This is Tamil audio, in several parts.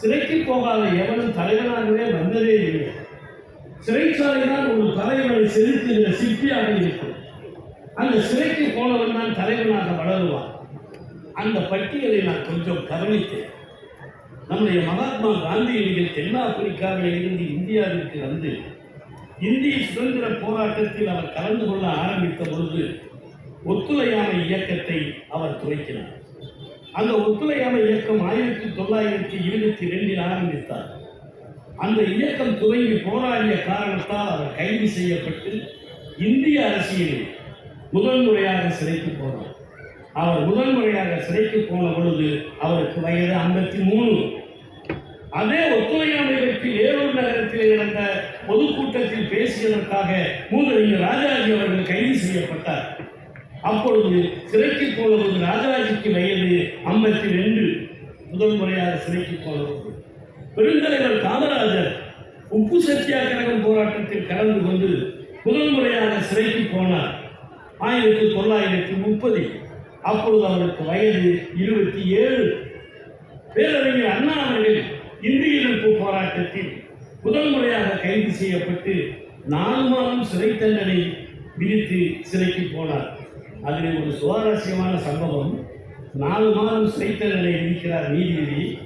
சிறைக்கு போகாத எவனும் தலைவனாகவே வந்ததே இல்லை. சிறைச்சாலை தான் ஒரு தலைவனை செலுத்துகிற சிற்பியாக இருக்கும். அந்த சிறைக்கு போனவன் தான் தலைவனாக வளருவான். அந்த பட்டியலை நான் கொஞ்சம் கவனித்தேன். நம்முடைய மகாத்மா காந்தியடிகள் தென்னாப்பிரிக்காவில் இருந்து இந்தியாவிற்கு வந்து இந்திய சுதந்திர போராட்டத்தில் அவர் கலந்து கொள்ள ஆரம்பித்த பொழுது ஒத்துழையாமை இயக்கத்தை அவர் துவக்கினார். அந்த ஒத்துழையாமை இயக்கம் ஆயிரத்தி தொள்ளாயிரத்தி இருபத்தி ரெண்டில் ஆரம்பித்தார். அந்த இயக்கம் துவங்கி போராடிய காரணத்தால் அவர் கைது செய்யப்பட்டு இந்திய அரசியலில் முதல் முறையாக சிறைக்கு போனார். அவர் முதல் முறையாக சிறைக்கு போன பொழுது அவருக்கு வயது ஐம்பத்தி மூணு. அதே ஒத்துழையாமை ஏரூர் நகரத்தில் நடந்த பொதுக்கூட்டத்தில் பேசியதற்காக மூதறிஞர் ராஜாஜி அவர்கள் கைது செய்யப்பட்டார். அப்பொழுது சிறைக்கு போனபோது ராஜாஜிக்கு வயது ஐம்பத்தி ரெண்டு. முதல் முறையாக சிறைக்கு போனபோது. பெருந்தலைவர் காமராஜர் உப்பு சத்தியாகிரகம் போராட்டத்தில் கலந்து கொண்டு முதல் முறையாக சிறைக்கு போனார். ஆயிரத்தி தொள்ளாயிரத்தி முப்பது அப்பொழுது அவருக்கு வயது இருபத்தி ஏழு. பேரறிஞர் அண்ணா அவர்கள் இந்திய எதிர்ப்பு போராட்டத்தில் முதல் முறையாக கைது செய்யப்பட்டு நாலு மாதம் சிறை தண்டனை விதித்து சிறைக்கு போனார். அதில் ஒரு சுவாரஸ்யமான சம்பவம். நாலு மாதம் சிறை நிலையில் இருக்கிறார் நீதிபதி.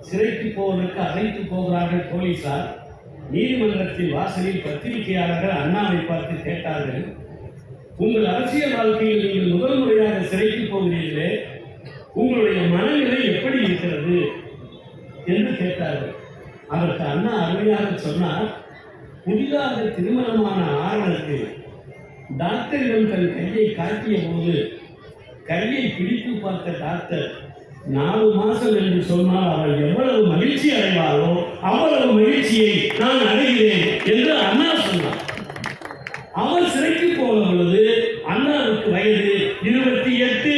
சிறைக்கு போவதற்கு அழைத்து போகிறார்கள் போலீசார். நீதிமன்றத்தின் வாசலில் பத்திரிகையாளர்கள் அண்ணாவை பார்த்து கேட்டார்கள். உங்கள் அரசியல் வாழ்க்கையில் நீங்கள் முதல் முறையாக சிறைக்கு போகிறீர்களே உங்களுடைய மனநிலை எப்படி இருக்கிறது? என்று கேட்டார்கள். அதற்கு அண்ணா அருமையாக சொன்னார். புதிதாக திருமணமான ஆறுகளுக்கு டாக்டரிடம் தன் கையை காட்டிய போது கையை பிடித்து பார்த்த டாக்டர் நாலு மாதம் என்று சொன்னால் அவள் எவ்வளவு மகிழ்ச்சி அடைவாரோ அவ்வளவு மகிழ்ச்சியை நான் அடைகிறேன் என்று அண்ணா சொன்னார். அவர் சிறைக்கு போன பொழுது அண்ணாவுக்கு வயது இருபத்தி எட்டு.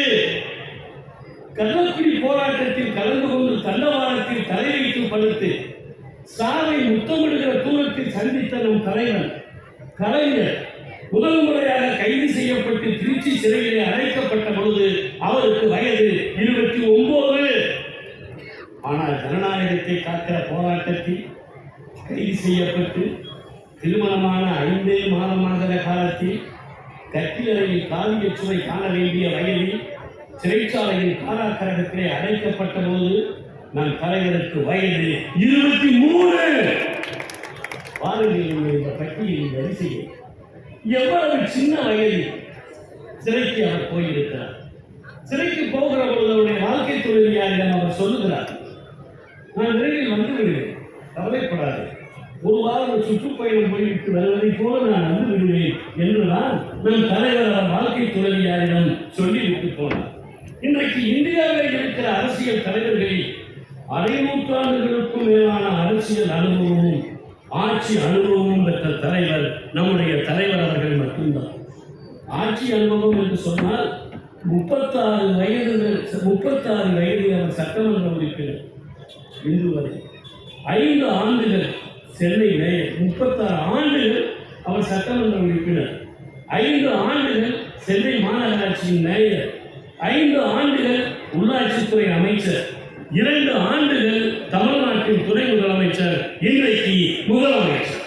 கள்ளக்குடி போராட்டத்தில் கலந்து கொண்டு தண்டவாளத்தில் தலை வைத்து படுத்து சாவை முத்தமிடுகிற தூரத்தில் சந்தித்த நம் தலைவன் கலைஞர் முதல் முறையாக கைது செய்யப்பட்டு திருச்சி சிறையிலே அழைக்கப்பட்ட பொழுது அவருக்கு வயது இருபத்தி ஒன்பது ஆனால் ஜனநாயகத்தை காக்கிற போராட்டத்தில் கைது செய்யப்பட்டு திருமணமான ஐந்தே மாதமாகிற காலத்தில் கட்டிலறையில் காவிய சுவை காண வேண்டிய வயதில் சிறைச்சாலையின் காலாக்கரகத்திலே அழைக்கப்பட்ட போது நம் தலைவருக்கு வயது இருபத்தி மூணு பாருங்கள் இந்த பட்டியலின் வரிசையை எவ்வளவு சின்ன வயதில் சிறைக்கு அவர் போயிருக்கிறார். சிறைக்கு போகிற பொழுது அவருடைய வாழ்க்கை துறவியாரிடம் அவர் சொல்லுகிறார் நான் விரைவில் வந்து விடுவேன் கவலைப்படாது. ஒரு வாரம் சுற்றுப்பயணம் போய்விட்டு வருவதை போல நான் வந்து விடுவேன் என்றுதான் நம் தலைவர் அவர் வாழ்க்கை துணைவியாரிடம் சொல்லிவிட்டு போனார். இன்றைக்கு இந்தியாவில் இருக்கிற அரசியல் தலைவர்களில் அரை நூற்றாண்டுகளுக்கும் மேலான அரசியல் அனுபவமும் ஆட்சி அனுபவமும் பெற்ற தலைவர் நம்முடைய தலைவர் அவர்கள் மட்டும்தான். ஆட்சி அனுபவம் என்று சொன்னால் முப்பத்தாறு வயது முப்பத்தாறு வயது அவர் சட்டமன்ற உறுப்பினர் இன்று வரை. ஐந்து ஆண்டுகள் சென்னை மேயர் முப்பத்தாறு ஆண்டுகள் அவர் சட்டமன்ற உறுப்பினர். ஐந்து ஆண்டுகள் சென்னை மாநகராட்சியின் மேயர். ஐந்து ஆண்டுகள் உள்ளாட்சித்துறை அமைச்சர். இரண்டு ஆண்டுகள் தமிழ்நாட்டின் துணை முதலமைச்சர் இன்றைக்கு முதலமைச்சர்.